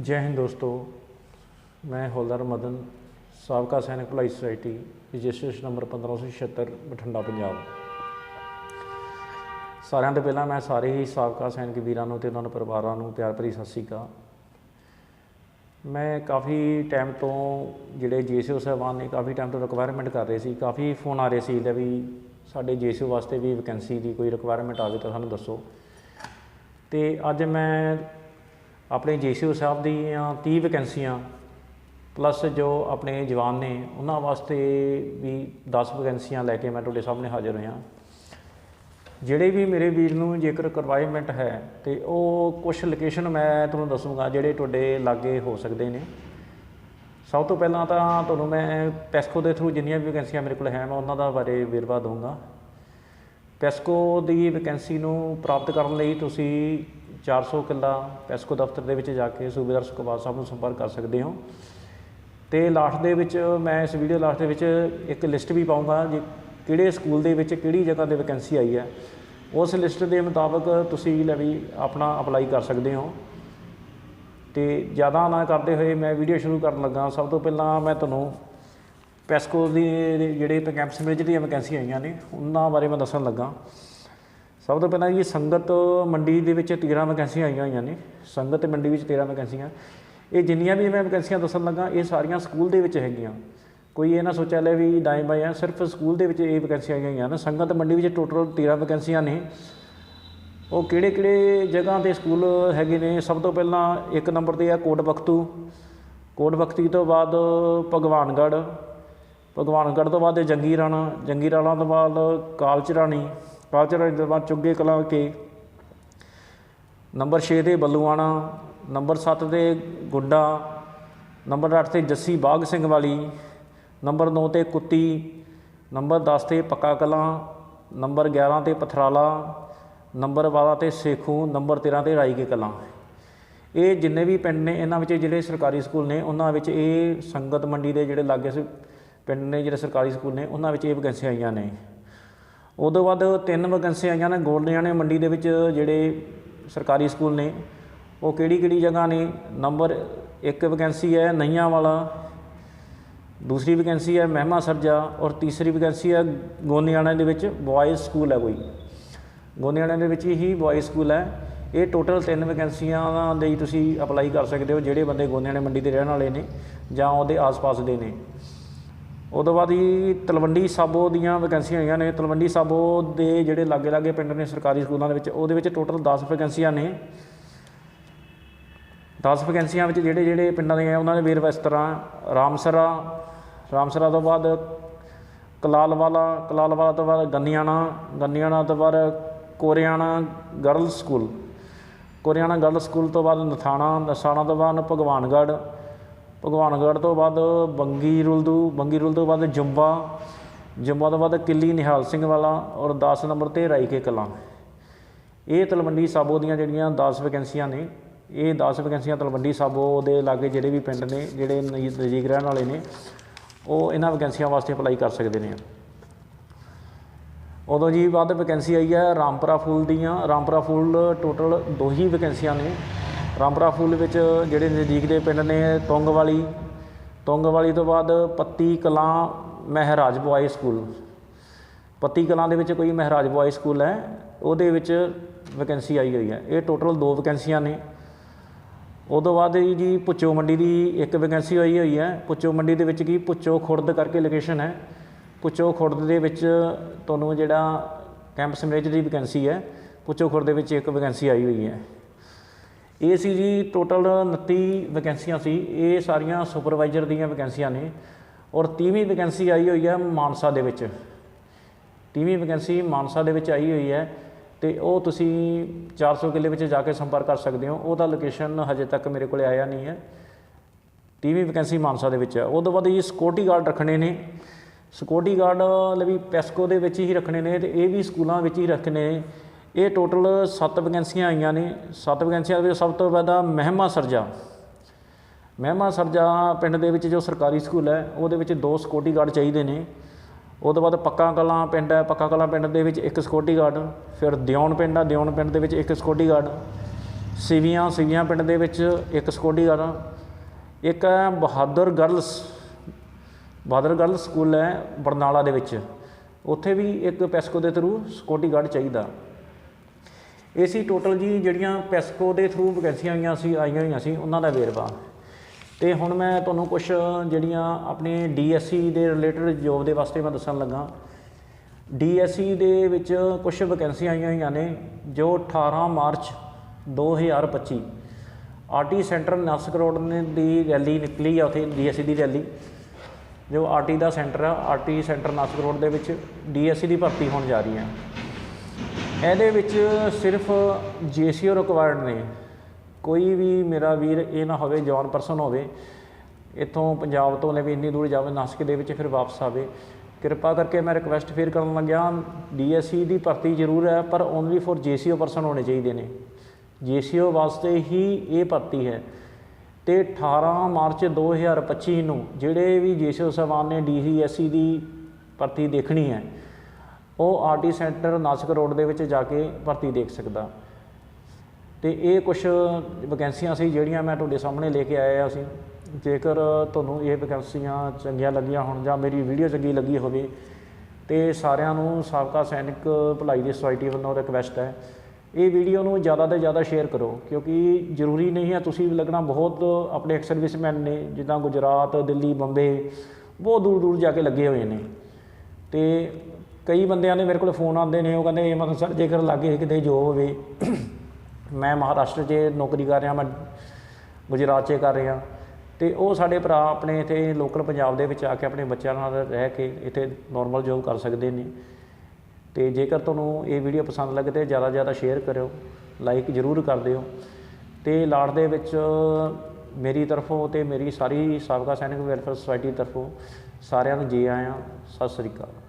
ਜੈ ਹਿੰਦ ਦੋਸਤੋ, ਮੈਂ ਹੌਲਦਾਰ ਮਦਨ, ਸਾਬਕਾ ਸੈਨਿਕ ਭਲਾਈ society, registration number 1576 Bathinda, Punjab. ਸਾਰਿਆਂ ਤੋਂ ਪਹਿਲਾਂ ਮੈਂ ਸਾਰੇ ਹੀ ਸਾਬਕਾ ਸੈਨਿਕ ਵੀਰਾਂ ਨੂੰ ਤੇ ਉਹਨਾਂ ਦੇ ਪਰਿਵਾਰਾਂ ਨੂੰ ਪਿਆਰ ਭਰੀ ਸਤਿ ਸ਼੍ਰੀ ਅਕਾਲ। ਮੈਂ ਕਾਫੀ ਟਾਈਮ ਤੋਂ ਜਿਹੜੇ ਜੀਸੀਓ ਸਾਹਿਬਾਨ ਨੇ ਕਾਫੀ ਟਾਈਮ ਤੋਂ ਰਿਕੁਆਇਰਮੈਂਟ ਕਰ ਰਹੇ ਸੀ, ਕਾਫੀ ਫੋਨ ਆ ਰਹੇ ਸੀ ਲੈ ਵੀ ਸਾਡੇ ਜੀਸੀਓ ਵਾਸਤੇ ਵੀ ਵੈਕੈਂਸੀ ਦੀ ਕੋਈ ਰਿਕੁਆਇਰਮੈਂਟ ਆਵੇ ਤਾਂ ਸਾਨੂੰ ਦੱਸੋ। ਤੇ ਅੱਜ ਮੈਂ ਆਪਣੇ ਜੀਸੀਓ ਸਾਹਿਬ ਦੀਆਂ 30 ਵੈਕੈਂਸੀਆਂ ਪਲੱਸ ਜੋ ਆਪਣੇ ਜਵਾਨ ਨੇ, ਉਹਨਾਂ ਵਾਸਤੇ ਵੀ 10 ਵੈਕੈਂਸੀਆਂ ਲੈ ਕੇ ਮੈਂ ਤੁਹਾਡੇ ਸਾਹਮਣੇ ਹਾਜ਼ਰ ਹੋਇਆ। ਜਿਹੜੇ ਵੀ ਮੇਰੇ ਵੀਰ ਨੂੰ ਜੇਕਰ ਰਿਕੁਆਇਰਮੈਂਟ ਹੈ ਤੇ ਉਹ ਕੁਝ ਲੋਕੇਸ਼ਨ ਮੈਂ ਤੁਹਾਨੂੰ ਦੱਸੂਗਾ ਜਿਹੜੇ ਤੁਹਾਡੇ ਲਾਗੇ ਹੋ ਸਕਦੇ ਨੇ। ਸਭ ਤੋਂ ਪਹਿਲਾਂ ਤਾਂ ਤੁਹਾਨੂੰ ਮੈਂ ਪੈਸਕੋ ਦੇ ਥਰੂ ਜਿੰਨੀਆਂ ਵੀ ਵੈਕੈਂਸੀਆਂ ਮੇਰੇ ਕੋਲ ਹੈ, ਮੈਂ ਉਹਨਾਂ ਦਾ ਬਾਰੇ ਵੇਰਵਾ ਦਊਂਗਾ। ਪੈਸਕੋ ਦੀ ਵੈਕੈਂਸੀ ਨੂੰ ਪ੍ਰਾਪਤ ਕਰਨ ਲਈ ਤੁਸੀਂ 400 ਕਿੱਲਾ ਪੈਸਕੋ ਦਫ਼ਤਰ ਦੇ ਵਿੱਚ ਜਾ ਕੇ ਸੂਬੇਦਾਰ ਸੁਖਬਾਰ ਸਾਹਿਬ ਨੂੰ ਸੰਪਰਕ ਕਰ ਸਕਦੇ ਹੋ। ਤੇ ਲਾਸਟ ਦੇ ਵਿੱਚ ਮੈਂ ਇਸ ਵੀਡੀਓ ਲਾਸਟ ਦੇ ਵਿੱਚ ਇੱਕ ਲਿਸਟ ਵੀ ਪਾਉਂਗਾ ਜੇ, ਕਿਹੜੇ ਸਕੂਲ ਦੇ ਵਿੱਚ ਕਿਹੜੀ ਜਗ੍ਹਾ ਤੇ ਵੈਕੈਂਸੀ ਆਈ ਹੈ। ਉਸ ਲਿਸਟ ਦੇ ਮੁਤਾਬਕ ਤੁਸੀਂ ਲੈ ਵੀ ਆਪਣਾ ਅਪਲਾਈ ਕਰ ਸਕਦੇ ਹੋ। ਤੇ ਜ਼ਿਆਦਾ ਨਾ ਕਰਦੇ ਹੋਏ ਮੈਂ ਵੀਡੀਓ ਸ਼ੁਰੂ ਕਰਨ ਲੱਗਾ। ਸਭ ਤੋਂ ਪਹਿਲਾਂ ਮੈਂ ਤੁਹਾਨੂੰ ਪੈਸਕੋ ਦੀ ਜਿਹੜੇ ਕੈਂਪਸ ਵਿੱਚ ਦੀਆਂ ਵੈਕੈਂਸੀਆਂ ਆਈਆਂ ਨੇ, ਉਹਨਾਂ ਬਾਰੇ ਮੈਂ ਦੱਸਣ ਲੱਗਾ। ਸਭ ਤੋਂ ਪਹਿਲਾਂ ਜੀ ਸੰਗਤ ਮੰਡੀ ਦੇ ਵਿੱਚ 13 ਵੈਕੈਂਸੀਆਂ ਆਈਆਂ ਹੋਈਆਂ ਨੇ। ਸੰਗਤ ਮੰਡੀ ਵਿੱਚ 13 ਵੈਕੈਂਸੀਆਂ। ਇਹ ਜਿੰਨੀਆਂ ਵੀ ਮੈਂ ਵੈਕੈਂਸੀਆਂ ਦੱਸਣ ਲੱਗਾ, ਇਹ ਸਾਰੀਆਂ ਸਕੂਲ ਦੇ ਵਿੱਚ ਹੈਗੀਆਂ। ਕੋਈ ਇਹ ਨਾ ਸੋਚਿਆ ਲੈ ਵੀ ਦਾਈ ਬਾਈ ਸਿਰਫ ਸਕੂਲ ਦੇ ਵਿੱਚ ਇਹ ਵੈਕੈਂਸੀਆਂ ਆਈਆਂ ਹੋਈਆਂ ਨੇ। ਸੰਗਤ ਮੰਡੀ ਵਿੱਚ ਟੋਟਲ 13 ਵੈਕੈਂਸੀਆਂ ਨੇ। ਉਹ ਕਿਹੜੇ ਕਿਹੜੇ ਜਗ੍ਹਾ ਤੇ ਸਕੂਲ ਹੈਗੇ ਨੇ? ਸਭ ਤੋਂ ਪਹਿਲਾਂ ਇੱਕ ਨੰਬਰ ਤੇ ਆ ਕੋਟ ਬਖਤੂ ਕੋਟ ਬਖਤੀ ਤੋਂ ਬਾਅਦ ਭਗਵਾਨਗੜ੍ਹ। ਭਗਵਾਨਗੜ੍ਹ ਤੋਂ ਬਾਅਦ ਜੰਗੀ ਰਾਣਾ ਜੰਗੀ ਰਾਣਾ ਤੋਂ ਬਾਅਦ ਕਾਲਚਰਾਣੀ। ਕਾਲਚਰਾਣੀ ਤੋਂ ਬਾਅਦ ਚੁੱਗੇ ਕਲਾਂ ਕੇ। ਨੰਬਰ 6 ਤੇ ਬੱਲੂਆਣਾ, ਨੰਬਰ 7 ਤੇ ਗੁੱਡਾ, ਨੰਬਰ 8 ਤੇ ਜੱਸੀ ਬਾਗ ਸਿੰਘ ਵਾਲੀ, ਨੰਬਰ 9 ਤੇ ਕੁੱਤੀ, ਨੰਬਰ 10 ਤੇ ਪੱਕਾ ਕਲਾਂ, ਨੰਬਰ 11 ਤੇ ਪਥਰਾਲਾ, ਨੰਬਰ 12 ਤੇ ਸੇਖੂ, ਨੰਬਰ 13 ਤੇ ਰਾਈਕੇ ਕਲਾਂ। ਇਹ ਜਿੰਨੇ ਵੀ ਪਿੰਡ ਨੇ, ਇਹਨਾਂ ਵਿੱਚ ਜਿਹੜੇ ਸਰਕਾਰੀ ਸਕੂਲ ਨੇ, ਉਹਨਾਂ ਵਿੱਚ ਇਹ ਸੰਗਤ ਮੰਡੀ ਦੇ ਜਿਹੜੇ ਲਾਗੇ ਪਿੰਡ ਨੇ, ਜਿਹੜੇ ਸਰਕਾਰੀ ਸਕੂਲ ਨੇ, ਉਹਨਾਂ ਵਿੱਚ ਇਹ ਵੈਕੈਂਸੀਆਂ ਆਈਆਂ ਨੇ। ਉਦੋਂ ਬਾਅਦ ਤਿੰਨ ਵੈਕੈਂਸੀਆਂ ਆਈਆਂ ਨੇ ਗੋਲਡਿਆਣੇ ਮੰਡੀ ਦੇ ਵਿੱਚ ਜਿਹੜੇ ਸਰਕਾਰੀ ਸਕੂਲ ਨੇ, ਉਹ ਕਿਹੜੀ ਕਿਹੜੀ ਜਗ੍ਹਾ ਨੇ? ਨੰਬਰ ਇੱਕ ਵੈਕੈਂਸੀ ਹੈ ਨਈਆਂ ਵਾਲਾ, ਦੂਸਰੀ ਵੈਕੈਂਸੀ ਹੈ ਮਹਿਮਾ ਸਰਜਾ ਔਰ ਤੀਸਰੀ ਵੈਕੈਂਸੀ ਹੈ ਗੋਨਿਆਣਾ ਦੇ ਵਿੱਚ ਬॉयਜ਼ ਸਕੂਲ ਹੈ ਕੋਈ। ਗੋਨਿਆਣਾ ਦੇ ਵਿੱਚ ਹੀ ਬॉयਜ਼ ਸਕੂਲ ਹੈ। ਇਹ ਟੋਟਲ ਤਿੰਨ ਵੈਕੈਂਸੀਆਂ ਲਈ ਤੁਸੀਂ ਅਪਲਾਈ ਕਰ ਸਕਦੇ ਹੋ, ਜਿਹੜੇ ਬੰਦੇ ਗੋਨਿਆਣੇ ਮੰਡੀ ਦੇ ਰਹਿਣ ਵਾਲੇ ਨੇ ਜਾਂ ਉਹਦੇ ਆਸ-ਪਾਸ ਦੇ ਨੇ। ਉਦੋਂ ਬਾਅਦ ਹੀ ਤਲਵੰਡੀ ਸਾਬੋ ਦੀਆਂ ਵੈਕੈਂਸੀਆਂ ਹੋਈਆਂ ਨੇ। ਤਲਵੰਡੀ ਸਾਬੋ ਦੇ ਜਿਹੜੇ ਲਾਗੇ-ਲਾਗੇ ਪਿੰਡ ਨੇ ਸਰਕਾਰੀ ਸਕੂਲਾਂ ਦੇ ਵਿੱਚ, ਉਹਦੇ ਵਿੱਚ ਟੋਟਲ 10 ਵੈਕੈਂਸੀਆਂ ਨੇ। 10 ਵੈਕੈਂਸੀਆਂ ਵਿੱਚ ਜਿਹੜੇ ਜਿਹੜੇ ਪਿੰਡਾਂ ਦੇ ਆ, ਉਹਨਾਂ ਦੇ ਵੇਰਵਾ ਇਸ ਤਰ੍ਹਾਂ ਰਾਮਸਰਾ ਰਾਮਸਰਾ ਤੋਂ ਬਾਅਦ ਕਲਾਲਵਾਲਾ ਕਲਾਲਵਾਲਾ ਤੋਂ ਬਾਅਦ ਗੰਨਿਆਣਾ ਗੰਨਿਆਣਾ ਤੋਂ ਬਾਅਦ Koriana girl school Koriana girl school ਤੋਂ ਬਾਅਦ ਨਥਾਣਾ, ਨਸਾਣਾ ਤੋਂ ਬਾਅਦ ਭਗਵਾਨਗੜ੍ਹ ਭਗਵਾਨਗੜ੍ਹ ਤੋਂ ਬਾਅਦ ਬੰਗੀ ਰੁਲਦੂ ਬੰਗੀ ਰੁਲ ਤੋਂ ਬਾਅਦ ਜੰਬਾ ਜੰਬਾ ਤੋਂ ਬਾਅਦ ਕਿੱਲੀ ਨਿਹਾਲ ਸਿੰਘ ਵਾਲਾ ਔਰ 10 ਨੰਬਰ ਤੇ ਰਾਈਕੇ ਕਲਾਂ। ਇਹ ਤਲਵੰਡੀ ਸਾਬੋ ਦੀਆਂ ਜਿਹੜੀਆਂ 10 ਵੈਕੈਂਸੀਆਂ ਨੇ, ਇਹ 10 ਵੈਕੈਂਸੀਆਂ ਤਲਵੰਡੀ ਸਾਬੋ ਦੇ ਲਾਗੇ ਜਿਹੜੇ ਵੀ ਪਿੰਡ ਨੇ, ਜਿਹੜੇ ਨਜ਼ਦੀਕ ਰਹਿਣ ਵਾਲੇ ਨੇ, ਉਹ ਇਹਨਾਂ ਵੈਕੈਂਸੀਆਂ ਵਾਸਤੇ ਅਪਲਾਈ ਕਰ ਸਕਦੇ ਨੇ। ਉਦੋਂ ਜੀ ਬਾਅਦ ਵੈਕੈਂਸੀ ਆਈ ਹੈ, ਰਾਮਪੁਰਾ ਫੂਲ ਦੀਆਂ, ਰਾਮਪੁਰਾ ਫੂਲ ਟੋਟਲ ਦੋ ਹੀ ਵੈਕੈਂਸੀਆਂ ਨੇ। ਰਾਮਪੁਰਾ ਫੂਲ ਵਿੱਚ ਜਿਹੜੇ ਨਜ਼ਦੀਕ ਦੇ ਪਿੰਡ ਨੇ ਤੁੰਗ ਵਾਲੀ ਤੁੰਗ ਵਾਲੀ ਤੋਂ ਬਾਅਦ ਪੱਤੀ ਕਲਾਂ ਮਹਿਰਾਜ ਬੁਆਏ ਸਕੂਲ। ਪੱਤੀ ਕਲਾਂ ਦੇ ਵਿੱਚ ਕੋਈ ਮਹਿਰਾਜ ਬੁਆਏ ਸਕੂਲ ਹੈ, ਉਹਦੇ ਵਿੱਚ ਵੈਕੈਂਸੀ ਆਈ ਹੋਈ ਹੈ। ਇਹ ਟੋਟਲ ਦੋ ਵੈਕੈਂਸੀਆਂ ਨੇ। ਉਦੋਂ ਬਾਅਦ ਜੀ ਪੁੱਚੋ ਮੰਡੀ ਦੀ ਇੱਕ ਵੈਕੈਂਸੀ ਆਈ ਹੋਈ ਹੈ। ਪੁੱਚੋ ਮੰਡੀ ਦੇ ਵਿੱਚ ਕੀ? ਪੁੱਚੋ ਖੁਰਦ ਕਰਕੇ ਲੋਕੇਸ਼ਨ ਹੈ। ਪੁੱਚੋ ਖੁਰਦ ਦੇ ਵਿੱਚ ਤੁਹਾਨੂੰ ਜਿਹੜਾ ਕੈਂਪਸ ਮੈਨੇਜਰ ਦੀ ਵੈਕੈਂਸੀ ਹੈ। ਪੁੱਚੋ ਖੁਰਦ ਦੇ ਵਿੱਚ ਇੱਕ ਵੈਕੈਂਸੀ ਆਈ ਹੋਈ ਹੈ। ਇਹ ਸੀ ਜੀ ਟੋਟਲ 29 ਵੈਕੈਂਸੀਆਂ ਸੀ। ਇਹ ਸਾਰੀਆਂ ਸੁਪਰਵਾਈਜ਼ਰ ਦੀਆਂ ਵੈਕੈਂਸੀਆਂ ਨੇ ਔਰ 30ਵੀਂ ਵੈਕੈਂਸੀ ਆਈ ਹੋਈ ਹੈ ਮਾਨਸਾ ਦੇ ਵਿੱਚ। 30ਵੀਂ ਵੈਕੈਂਸੀ ਮਾਨਸਾ ਦੇ ਵਿੱਚ ਆਈ ਹੋਈ ਹੈ ਤੇ ਉਹ ਤੁਸੀਂ 400 ਕਿੱਲੇ ਵਿੱਚ ਜਾ ਕੇ ਸੰਪਰਕ ਕਰ ਸਕਦੇ ਹੋ। ਉਹਦਾ ਲੋਕੇਸ਼ਨ ਹਜੇ ਤੱਕ ਮੇਰੇ ਕੋਲੇ ਆਇਆ ਨਹੀਂ ਹੈ। 30ਵੀਂ ਵੈਕੈਂਸੀ ਮਾਨਸਾ ਦੇ ਵਿੱਚ ਹੈ। ਉਹ ਤੋਂ ਬਾਅਦ ਜੀ ਸਿਕਿਉਰਿਟੀ ਗਾਰਡ ਰੱਖਣੇ ਨੇ। ਸਿਕਿਉਰਿਟੀ ਗਾਰਡ ਲਈ ਪੈਸਕੋ ਦੇ ਵਿੱਚ ਹੀ ਰੱਖਣੇ ਨੇ ਤੇ ਇਹ ਵੀ ਸਕੂਲਾਂ ਵਿੱਚ ਹੀ ਰੱਖਣੇ ਇਹ ਟੋਟਲ 7 ਵੈਕੈਂਸੀਆਂ ਆਈਆਂ ਨੇ। 7 ਵੈਕੈਂਸੀਆਂ ਦੇ ਵਿੱਚ ਸਭ ਤੋਂ ਪਹਿਲਾਂ ਮਹਿਮਾ ਸਰਜਾ। ਮਹਿਮਾ ਸਰਜਾ ਪਿੰਡ ਦੇ ਵਿੱਚ ਜੋ ਸਰਕਾਰੀ ਸਕੂਲ ਹੈ, ਉਹਦੇ ਵਿੱਚ ਦੋ ਸਿਕਿਉਰਿਟੀ ਗਾਰਡ ਚਾਹੀਦੇ ਨੇ। ਉਹ ਤੋਂ ਬਾਅਦ ਪੱਕਾ ਕਲਾਂ ਪਿੰਡ ਹੈ, ਪੱਕਾ ਕਲਾਂ ਪਿੰਡ ਦੇ ਵਿੱਚ ਇੱਕ ਸਿਕਿਉਰਿਟੀ ਗਾਰਡ ਫਿਰ ਦਿਉਣ ਪਿੰਡ ਆ ਦਿਉਣ ਪਿੰਡ ਦੇ ਵਿੱਚ ਇੱਕ ਸਿਕਿਉਰਿਟੀ ਗਾਰਡ ਸਿਵੀਆਂ ਸਿਵੀਆਂ ਪਿੰਡ ਦੇ ਵਿੱਚ ਇੱਕ ਸਿਕਿਉਰਟੀ ਗਾਰਡ ਇੱਕ ਹੈ Bahadar girls, Bahadar girl school ਹੈ ਬਰਨਾਲਾ ਦੇ ਵਿੱਚ। ਉੱਥੇ ਵੀ ਇੱਕ ਪੈਸਕੋ ਦੇ ਥਰੂ ਸਿਕਿਉਰਟੀ ਗਾਰਡ ਚਾਹੀਦਾ। ਇਹ ਸੀ ਟੋਟਲ ਜੀ ਜਿਹੜੀਆਂ ਪੈਸਕੋ ਦੇ ਥਰੂ ਵੈਕੈਂਸੀਆਂ ਆਈਆਂ ਸੀ, ਆਈਆਂ ਹੋਈਆਂ ਸੀ, ਉਹਨਾਂ ਦਾ ਵੇਰਵਾ। ਤੇ ਹੁਣ ਮੈਂ ਤੁਹਾਨੂੰ ਕੁਝ ਜਿਹੜੀਆਂ ਆਪਣੇ ਡੀਐਸਸੀ ਦੇ ਰਿਲੇਟਡ ਜੋਬ ਦੇ ਵਾਸਤੇ ਮੈਂ ਦੱਸਣ ਲੱਗਾ। ਡੀਐਸਸੀ ਦੇ ਵਿੱਚ ਕੁਝ ਵੈਕੈਂਸੀਆਂ ਆਈਆਂ ਹੋਈਆਂ ਨੇ, ਜੋ 18 March 2025 RT centre Nashik road ਨੇ ਦੀ ਰੈਲੀ ਨਿਕਲੀ ਆ ਉੱਥੇ ਡੀਐਸਸੀ ਦੀ ਰੈਲੀ ਜੋ ਆਰਟੀ ਦਾ ਸੈਂਟਰ ਆ, ਆਰਟੀ ਸੈਂਟਰ ਨਾਸਿਕ ਰੋਡ ਦੇ ਵਿੱਚ ਡੀਐਸਸੀ ਦੀ ਭਰਤੀ ਹੋਣ ਜਾ ਰਹੀ ਹੈ। ਇਹਦੇ ਵਿੱਚ ਸਿਰਫ ਜੀਸੀਓ ਰਿਕੁਆਇਰਡ ਨੇ। ਕੋਈ ਵੀ ਮੇਰਾ ਵੀਰ ਇਹ ਨਾ ਹੋਵੇ, ਜਵਾਨ ਪਰਸਨ ਹੋਵੇ, ਇੱਥੋਂ ਪੰਜਾਬ ਤੋਂ ਲੈ ਵੀ ਇੰਨੀ ਦੂਰ ਜਾਵੇ, ਨਾਸਿਕ ਦੇ ਵਿੱਚ ਫਿਰ ਵਾਪਸ ਆਵੇ। ਕਿਰਪਾ ਕਰਕੇ ਮੈਂ ਰਿਕਵੈਸਟ ਫੇਰ ਕਰਨ ਲੱਗਿਆ, ਡੀਐਸਸੀ ਦੀ ਭਰਤੀ ਜ਼ਰੂਰ ਹੈ, ਪਰ ਓਨਲੀ ਫॉर ਜੀਸੀਓ ਪਰਸਨ ਹੋਣੇ ਚਾਹੀਦੇ ਨੇ। ਜੀਸੀਓ ਵਾਸਤੇ ਹੀ ਇਹ ਭਰਤੀ ਹੈ। ਤੇ 18 ਮਾਰਚ 2025 ਨੂੰ ਜਿਹੜੇ ਵੀ ਜੀਸੀਓ ਸਾਹਿਬਾਨ ਨੇ ਡੀਸੀਐਸਸੀ ਦੀ ਭਰਤੀ ਦੇਖਣੀ ਹੈ ਉਹ ਆਰਟੀ ਸੈਂਟਰ ਨਾਸਿਕ ਰੋਡ ਦੇ ਵਿੱਚ ਜਾ ਕੇ ਭਰਤੀ ਦੇਖ ਸਕਦਾ। ਤੇ ਇਹ ਕੁਝ ਵੈਕੈਂਸੀਆਂ ਸੀ ਜਿਹੜੀਆਂ ਮੈਂ ਤੁਹਾਡੇ ਸਾਹਮਣੇ ਲੈ ਕੇ ਆਇਆ ਸੀ ਜੇਕਰ ਤੁਹਾਨੂੰ ਇਹ ਵੈਕੈਂਸੀਆਂ ਚੰਗੀਆਂ ਲੱਗੀਆਂ ਹੋਣ ਜਾਂ ਮੇਰੀ ਵੀਡੀਓ ਚੰਗੀ ਲੱਗੀ ਹੋਵੇ, ਤੇ ਸਾਰਿਆਂ ਨੂੰ ਸਾਬਕਾ ਸੈਨਿਕ ਭਲਾਈ ਦੀ ਸੁਸਾਇਟੀ ਵੱਲੋਂ ਰਿਕਵੈਸਟ ਹੈ। ਇਹ ਵੀਡੀਓ ਨੂੰ ਜ਼ਿਆਦਾ ਤੋਂ ਜ਼ਿਆਦਾ ਸ਼ੇਅਰ ਕਰੋ, ਕਿਉਂਕਿ ਜ਼ਰੂਰੀ ਨਹੀਂ ਹੈ ਤੁਸੀਂ ਲੱਗਣਾ ਬਹੁਤ ਆਪਣੇ ਐਕਸ ਸਰਵਿਸਮੈਨ ਨੇ, ਜਿੱਦਾਂ ਗੁਜਰਾਤ, ਦਿੱਲੀ, ਬੰਬੇ, ਬਹੁਤ ਦੂਰ ਦੂਰ ਜਾ ਕੇ ਲੱਗੇ ਹੋਏ ਨੇ। ਤੇ ਕਈ ਬੰਦਿਆਂ ਦੇ ਮੇਰੇ ਕੋਲ ਫੋਨ ਆਉਂਦੇ ਨੇ, ਉਹ ਕਹਿੰਦੇ, ਇਹ ਮਤਲਬ ਸਰ, ਜੇਕਰ ਲਾਗੇ ਕਿਤੇ ਜੋਬ ਹੋਵੇ, ਮੈਂ ਮਹਾਰਾਸ਼ਟਰ 'ਚ ਨੌਕਰੀ ਕਰ ਰਿਹਾ, ਮੈਂ ਗੁਜਰਾਤ 'ਚ ਕਰ ਰਿਹਾ। ਤੇ ਉਹ ਸਾਡੇ ਭਰਾ ਆਪਣੇ ਇੱਥੇ ਲੋਕਲ ਪੰਜਾਬ ਦੇ ਵਿੱਚ ਆ ਕੇ ਆਪਣੇ ਬੱਚਿਆਂ ਨਾਲ ਰਹਿ ਕੇ ਇੱਥੇ ਨਾਰਮਲ ਜੋਬ ਕਰ ਸਕਦੇ ਨੇ। ਤੇ ਜੇਕਰ ਤੁਹਾਨੂੰ ਇਹ ਵੀਡੀਓ ਪਸੰਦ ਲੱਗੇ ਤੇ ਜ਼ਿਆਦਾ ਜ਼ਿਆਦਾ ਸ਼ੇਅਰ ਕਰਿਓ ਲਾਈਕ ਜ਼ਰੂਰ ਕਰ ਦਿਓ। ਤੇ ਲਾੜ ਦੇ ਵਿੱਚ ਮੇਰੀ ਤਰਫੋਂ ਤੇ ਮੇਰੀ ਸਾਰੀ ਸਾਬਕਾ ਸੈਨਿਕ ਵੈਲਫੇਅਰ ਸੁਸਾਇਟੀ ਤਰਫੋਂ ਸਾਰਿਆਂ ਨੂੰ ਜੀ ਆਇਆਂ, ਸਤਿ ਸ੍ਰੀ ਅਕਾਲ।